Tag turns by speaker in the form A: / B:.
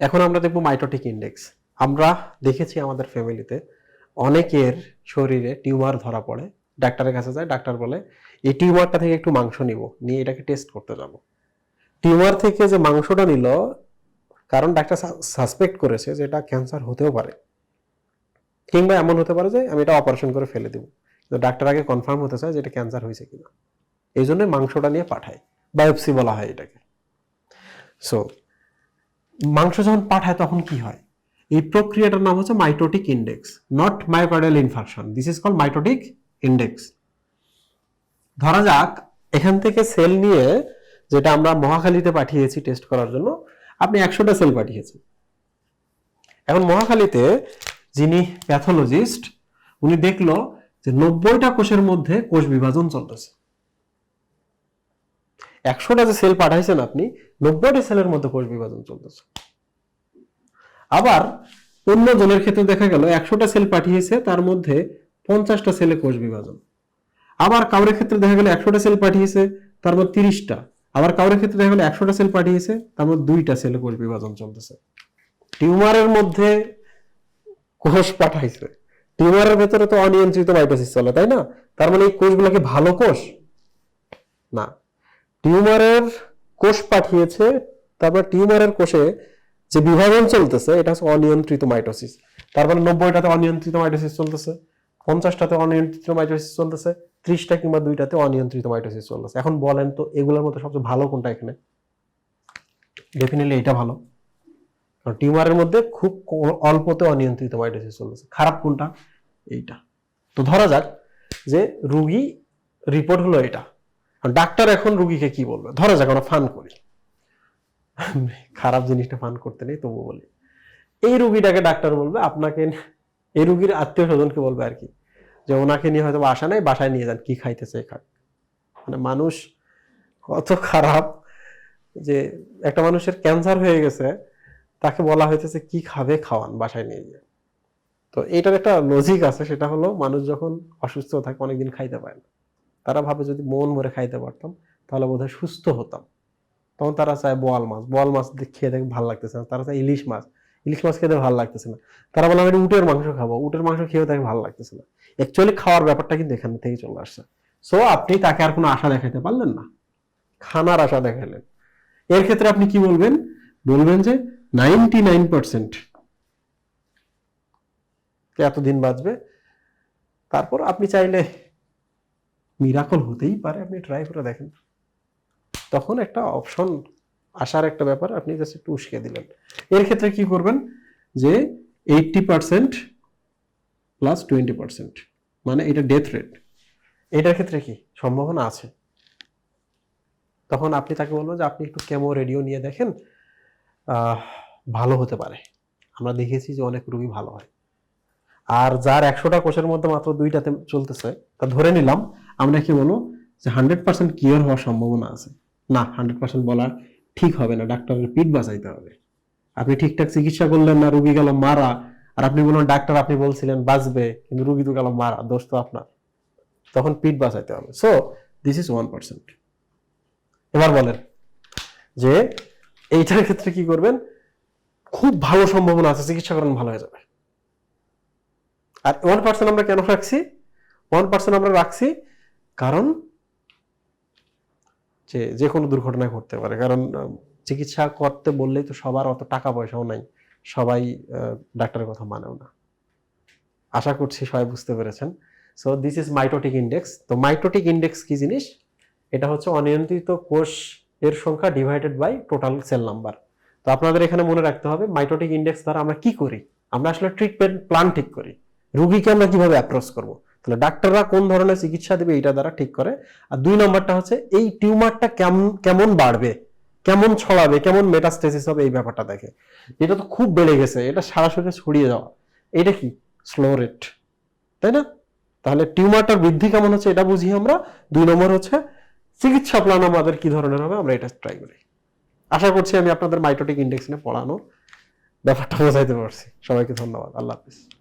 A: এখন আমরা দেখব মাইটোটিক ইন্ডেক্স আমরা দেখেছি আমাদের ফ্যামিলিতে অনেকের শরীরে টিউমার ধরা পড়ে। ডাক্তারের কাছে যায়, ডাক্তার বলে, এই টিউমারটা থেকে একটু মাংস নিব, নিয়ে এটাকে টেস্ট করতে যাব। টিউমার থেকে যে মাংসটা নিল, কারণ ডাক্তার সাসপেক্ট করেছে যে এটা ক্যান্সার হতেও পারে। কিংবা এমন হতে পারে যে আমি এটা অপারেশন করে ফেলে দেবো। তো ডাক্তার আগে কনফার্ম হতে চায় যে এটা ক্যান্সার হয়েছে কিনা। এই জন্য মাংসটা নিয়ে পাঠায়। বায়োপসি বলা হয় এটাকে। সো মাংস যখন পাঠায় তখন কি হয়? এই প্রক্রিয়াটার নাম হচ্ছে mitotic index not myocardial infarction this is call mitotic index ধরা যাক, এখান থেকে সেল নিয়ে যেটা আমরা মহাখালীতে পাঠিয়েছি টেস্ট করার জন্য, আপনি একশোটা সেল পাঠিয়েছেন। এখন মহাখালীতে যিনি প্যাথোলজিস্ট উনি দেখল যে নব্বইটা কোষের মধ্যে কোষ বিভাজন চলতেছে। একশোটা যে সেল পাঠাইছেন আপনি, নব্বইটা সেলের মধ্যে কোষ বিভাজন চলতেছে। আবার অন্য জনের ক্ষেত্রে দেখা গেল, একশোটা সেল পাঠিয়েছে, তার মধ্যে পঞ্চাশটা সেলে কোষ বিভাজন। আবার কাউরের ক্ষেত্রে দেখা গেল, একশোটা সেল পাঠিয়েছে, তার মধ্যে তিরিশটা। আবার কাউরের ক্ষেত্রে দেখা গেল, একশোটা সেল পাঠিয়েছে, তার মধ্যে দুইটা সেলে কোষ বিভাজন চলতেছে। টিউমারের মধ্যে কোষ পাঠাইছে। টিউমারের ভেতরে তো অনিয়ন্ত্রিত মাইটোসিস চলে, তাই না? তার মানে এই কোষগুলো কি ভালো কোষ? না। টিউমারের কোষ পাঠিয়েছে, তারপর টিউমারের কোষে যে বিভাজন চলতেছে, এটা হচ্ছে অনিয়ন্ত্রিত মাইটোসিস। তারপরে নব্বইটাতে অনিয়ন্ত্রিত মাইটোসিস চলতেছে, পঞ্চাশটাতে অনিয়ন্ত্রিত মাইটোসিস চলতেছে, ত্রিশটা কিংবা দুইটাতে অনিয়ন্ত্রিত মাইটোসিস চলতেছে। এখন বলেন তো, এগুলোর মধ্যে সবচেয়ে ভালো কোনটা এখানে? ডেফিনেটলি এটা ভালো। কারণ টিউমারের মধ্যে খুব অল্পতে অনিয়ন্ত্রিত মাইটোসিস চলতেছে। খারাপ কোনটা? এইটা। তো ধরা যাক যে রুগী রিপোর্ট হলো এটা। ডাক্তার এখন রুগীকে কি বলবে? ধরা যাক, আমরা ফান করি। খারাপ জিনিসটা ফান করতে নেই তবু বলি। এই রুগীটাকে ডাক্তার বলবে, আপনাকে এই রুগীর আত্মীয় স্বজনকে বলবে আর কি, যে ওনাকে নিয়ে হয়তো আসা নাই, বাসায় নিয়ে যান, কি খাইতেছে, খাক। মানে মানুষ কত খারাপ যে একটা মানুষের ক্যান্সার হয়ে গেছে, তাকে বলা হইতেছে কি খাবে, খাওয়ান, বাসায় নিয়ে গিয়ে তো এটার একটা লজিক আছে, সেটা হলো মানুষ যখন অসুস্থ থাকে, অনেকদিন খাইতে পারে না। তারা ভাবে যদি মন ভরে খাইতে পারতাম, তাহলে বোধহয় সুস্থ হতাম। তখন তারা চায় বোয়াল মাছ। বোয়াল মাছ খেয়ে দেখে ভালো লাগতেছে না। তারা চায় ইলিশ মাছ। ইলিশ মাছ খেতে ভালো লাগতেছে না। তারা বলে, আমি উটের মাংস খাব। উটের মাংস খেয়েও তাকে ভালো লাগতেছে না। অ্যাকচুয়ালি খাওয়ার ব্যাপারটা কিন্তু এখান থেকে চলে আসছে। সো আপনি তাকে আর কোনো আশা দেখাতে পারলেন না। খানার আশা দেখালেন এর ক্ষেত্রে আপনি কি বলবেন? বলবেন যে নাইনটি নাইন পার্সেন্ট এতদিন বাঁচবে? তারপর আপনি চাইলে মিরাকল হতেই পারে, আপনি ট্রাই করে দেখেন। তখন একটা অপশন আসার একটা ব্যাপার, আপনি জাস্ট একটু উস্কে দিলেন। এর ক্ষেত্রে কি করবেন যে eighty percent plus twenty percent মানে এটা ডেথ রেট এটার ক্ষেত্রে কি? সম্ভাবনা আছে। তখন আপনি তাকে বলবেন যে, আপনি একটু কেমো রেডিও নিয়ে দেখেন ভালো হতে পারে। আমরা দেখেছি যে অনেক রোগী ভালো হয়। আর যার একশোটা কোষের মধ্যে মাত্র দুইটাতে চলতেছে, তা ধরে নিলাম, আমরা কি বলব যে হান্ড্রেড পার্সেন্ট কিওর হওয়ার সম্ভাবনা আছে। না, হান্ড্রেড পার্সেন্ট বলা ঠিক হবে না, ডাক্তারের পিঠ বাঁচাইতে হবে। আপনি ঠিকঠাক চিকিৎসা করলেন না, রুগী গেল মারা, আর আপনি বললেন ডাক্তার, আপনি বলছিলেন বাঁচবে, কিন্তু রুগী তো গেল মারা, দোষ তো আপনার। তখন পিঠ বাঁচাইতে হবে। So this is one percent এবার বলেন যে এইটার ক্ষেত্রে কি করবেন? খুব ভালো সম্ভাবনা আছে, চিকিৎসা করেন ভালো হয়ে যাবে। আর ওয়ান পার্সেন্ট আমরা কেন রাখছি? ওয়ান পার্সেন্ট আমরা রাখছি কারণ যে যে কোনো দুর্ঘটনা ঘটতে পারে। কারণ চিকিৎসা করতে বললেই তো সবার অত টাকা পয়সাও নাই। সবাই ডাক্তারের কথা মানেও না। আশা করছি সবাই বুঝতে পেরেছেন। So this is mitotic index তো মাইটোটিক ইন্ডেক্স কি জিনিস? এটা হচ্ছে অনিয়ন্ত্রিত কোষ এর সংখ্যা divided by total cell number তো আপনাদের এখানে মনে রাখতে হবে মাইটোটিক ইন্ডেক্স দ্বারা আমরা কি করি? আমরা আসলে ট্রিটমেন্ট প্ল্যান ঠিক করি। রুগীকে আমরা কীভাবে অ্যাপ্রোচ করব? তাহলে ডাক্তাররা কোন ধরনের চিকিৎসা দেবে এটা দ্বারা ঠিক করে। আর দুই নম্বরটা হচ্ছে, এই টিউমারটা কেমন কেমন বাড়বে? কেমন ছড়াবে? কেমন মেটাস্টেসিস হবে? এই ব্যাপারটা দেখে। এটা তো খুব বেড়ে গেছে, এটা সারা শরীরে ছড়িয়ে যাওয়া। এটা কি? স্লো রেট তাই না? তাহলে টিউমারটার বৃদ্ধি কেমন হচ্ছে এটা বুঝি আমরা। দুই নম্বর হচ্ছে, চিকিৎসা প্ল্যান আমাদের কি ধরনের হবে? আমরা এটা ট্রাই করি। আশা করছি আমি আপনাদের মাইটোটিক ইন্ডেক্স নিয়ে পড়ানো ব্যাপারটা বোঝাইতে পারছি। সবাইকে ধন্যবাদ। আল্লাহ হাফিজ।